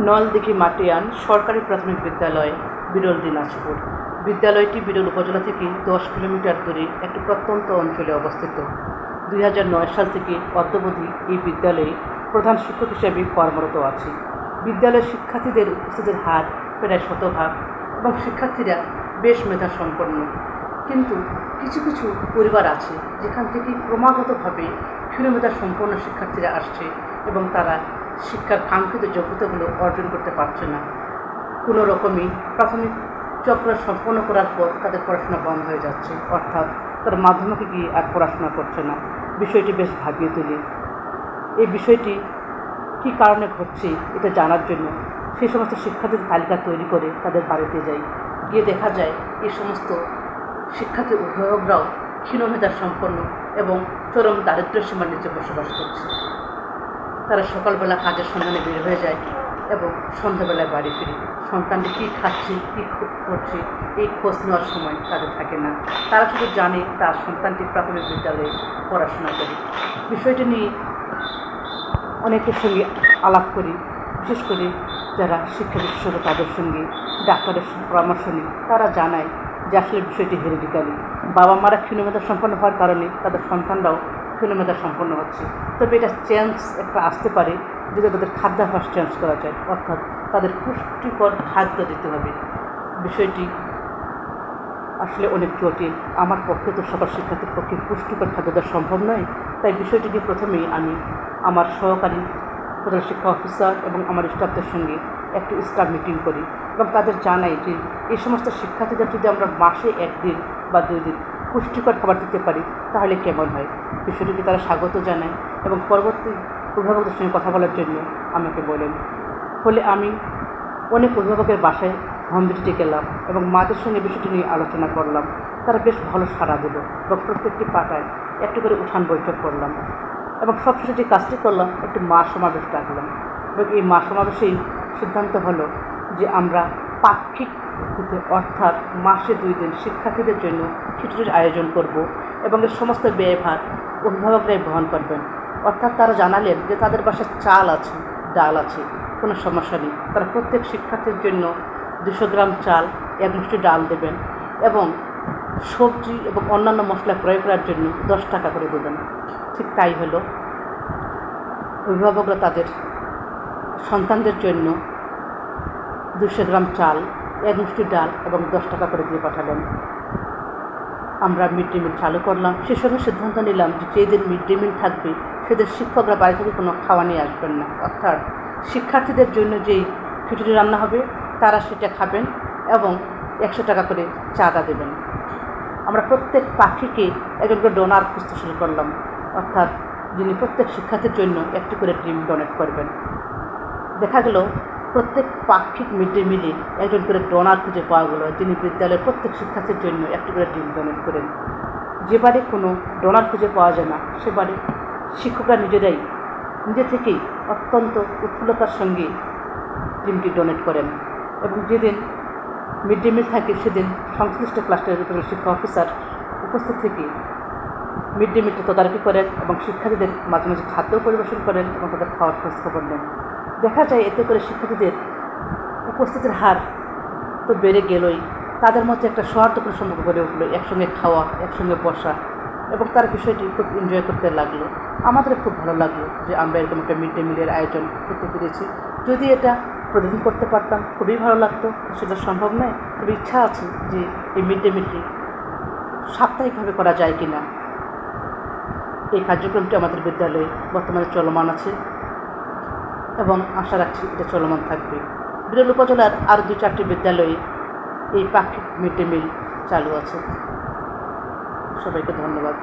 নলদিঘি মাটিয়ান সরকারি প্রাথমিক বিদ্যালয়, বিরল দিনাজপুর। বিদ্যালয়টি বিরল উপজেলা থেকে দশ কিলোমিটার দূরে একটি প্রত্যন্ত অঞ্চলে অবস্থিত। দুই হাজার নয় সাল থেকে অদ্যাবধি এই বিদ্যালয়ে প্রধান শিক্ষক হিসেবে কর্মরত আছি। বিদ্যালয়ের শিক্ষার্থীদের উপস্থিতির হার প্রায় শতভাগ এবং শিক্ষার্থীরা বেশ মেধা সম্পন্ন কিন্তু কিছু কিছু পরিবার আছে যেখান থেকে ক্রমাগতভাবে ক্ষীণমেধা সম্পন্ন শিক্ষার্থীরা আসছে এবং তারা শিক্ষার কাঙ্ক্ষিত যোগ্যতাগুলো অর্জন করতে পারছে না। কোনো রকমই প্রাথমিক চক্র সম্পন্ন করার পর তাদের পড়াশোনা বন্ধ হয়ে যাচ্ছে। অর্থাৎ তারা মাধ্যমিকে গিয়ে আর পড়াশোনা করছে না। বিষয়টি বেশ ভাবিয়ে তুলি। এই বিষয়টি কি কারণে ঘটছে এটা জানার জন্য সেই সমস্ত শিক্ষার্থীদের তালিকা তৈরি করে তাদের বাড়িতে যাই। গিয়ে দেখা যায় এই সমস্ত শিক্ষার্থী অভিভাবকরাও ক্ষীণমেধা সম্পন্ন এবং চরম দারিদ্র্য সীমার নিচে বসবাস করছে। তারা সকালবেলা কাজের সন্ধানে বের হয়ে যায় এবং সন্ধ্যাবেলায় বাড়ি ফিরে। সন্তানটি কী খাচ্ছে, কী করছে, এই খোঁজ নেওয়ার সময় তাদের থাকে না। তারা শুধু জানে তার সন্তানটি প্রাথমিক বিদ্যালয়ে পড়াশোনা করে। বিষয়টি নিয়ে অনেকের সঙ্গে আলাপ করি, বিশেষ করে যারা শিক্ষা বিশেষজ্ঞ তাদের সঙ্গে ডাক্তারের পরামর্শ নিই। তারা জানায় যে আসলে বিষয়টি হেরিডিক্যালি বাবা মারা ক্ষীণমেধা সম্পন্ন হওয়ার কারণে তাদের সন্তানরাও ক্ষীণমেধা সম্পন্ন হচ্ছে। তবে এটা চেঞ্জ একটা আসতে পারে যদি তাদের খাদ্যাভ্যাস চেঞ্জ করা যায়। অর্থাৎ তাদের পুষ্টিকর খাদ্য দিতে হবে। বিষয়টি আসলে অনেক জটিল। আমার পক্ষে তো সকল শিক্ষার্থীর পক্ষে পুষ্টিকর খাদ্য দেওয়া সম্ভব নয়। তাই বিষয়টি নিয়ে প্রথমেই আমি আমার সহকারী প্রধান শিক্ষা অফিসার এবং আমার স্টাফদের সঙ্গে একটি স্টাফ মিটিং করি এবং তাদের জানাই যে এই সমস্ত শিক্ষার্থীদের যদি আমরা মাসে একদিন বা দুই দিন পুষ্টিকর খাবার দিতে পারি, তাহলে কেমন হয়? বিষয়টিকে তারা স্বাগত জানায় এবং পরবর্তী অভিভাবকদের সঙ্গে কথা বলার জন্য আমাকে বলেন। ফলে আমি অনেক অভিভাবকের বাসায় হোম ভিজিটে গেলাম এবং মাদের সঙ্গে বিষয়টি নিয়ে আলোচনা করলাম। তারা বেশ ভালো সাড়া দিল এবং প্রত্যেকটি পাটায় একটু করে উঠান বৈঠক করলাম এবং সবশেষে যে কাজটি করলাম, একটি মা সমাবেশ ডাকলাম এবং এই মা সমাবেশেই সিদ্ধান্ত হলো যে আমরা পাক্ষিক ভিত্তিতে অর্থাৎ মাসে দুই দিন শিক্ষার্থীদের জন্য খিচুড়ির আয়োজন করব এবং এর সমস্ত ব্যয়ভার অভিভাবকরাই বহন করবেন। অর্থাৎ তারা জানালেন যে তাদের বাসায় চাল আছে, ডাল আছে, কোনো সমস্যা নেই। তারা প্রত্যেক শিক্ষার্থীর জন্য দুশো গ্রাম চাল, এক মুষ্টি ডাল দেবেন এবং সবজি এবং অন্যান্য মশলা ক্রয় করার জন্য দশ টাকা করে দেবেন। ঠিক তাই হলো। অভিভাবকরা তাদের সন্তানদের জন্য দুশো গ্রাম চাল, এক মুষ্টি ডাল এবং দশ টাকা করে দিয়ে পাঠালেন। আমরা মিড ডে মিল চালু করলাম। সে সময় সিদ্ধান্ত নিলাম যে যেদিন মিড ডে মিল থাকবে, সেদিন শিক্ষকরা বাড়ি থেকে কোনো খাওয়া নিয়ে আসবেন না। অর্থাৎ শিক্ষার্থীদের জন্য যেই খিচুড়ি রান্না হবে, তারা সেটা খাবেন এবং একশো টাকা করে চাঁদা দেবেন। আমরা প্রত্যেক পাখিকে একজন করে ডোনার খুঁজতে শুরু করলাম। অর্থাৎ যিনি প্রত্যেক শিক্ষার্থীর জন্য একটি করে ডিম ডোনেট করবেন। দেখা গেল প্রত্যেক পাক্ষিক মিড ডে মিলে একজন করে ডোনার খুঁজে পাওয়া গেল। যিনি বিদ্যালয়ের প্রত্যেক শিক্ষার্থীর জন্য একটি করে ডিম ডোনেট করেন। যেবারে কোনো ডোনার খুঁজে পাওয়া যায় না সেবারে শিক্ষকরা নিজেরাই নিজে থেকেই অত্যন্ত উৎফুল্লতার সঙ্গে ডিমটি ডোনেট করেন এবং যেদিন মিড ডে মিল থাকে, সেদিন সংশ্লিষ্ট ক্লাসের শিক্ষা অফিসার উপস্থিত থেকে মিড ডে মিলটি তদারকি করেন এবং শিক্ষার্থীদের মাঝে মাঝে খাদ্য পরিবেশন করেন এবং তাদের খাওয়ার খোঁজ খবর নেন। দেখা যায় এতে করে শিক্ষার্থীদের উপস্থিতির হার তো বেড়ে গেলই। তাদের মধ্যে একটা সৌহার্দ্যপূর্ণ সম্পর্ক গড়ে উঠল, একসঙ্গে খাওয়া, একসঙ্গে বসা এবং তার বিষয়টি খুব এনজয় করতে লাগল। আমাদের খুব ভালো লাগল যে আমরা এরকম একটা মিড ডে মিলের আয়োজন করতে পেরেছি। যদি এটা প্রতিদিন করতে পারতাম, খুবই ভালো লাগতো। সেটা সম্ভব নয়। তবে ইচ্ছা আছে যে এই মিড ডে মিলটি সাপ্তাহিকভাবে করা যায় কি না এই কার্যক্রমটি আমাদের বিদ্যালয়ে বর্তমানে চলমান আছে। এবং আশা রাখছি এটা চলমান থাকবে। বিরল উপজেলার আরও দু চারটি বিদ্যালয়ে এই পাখি মিড ডে মিল চালু আছে। সবাইকে ধন্যবাদ।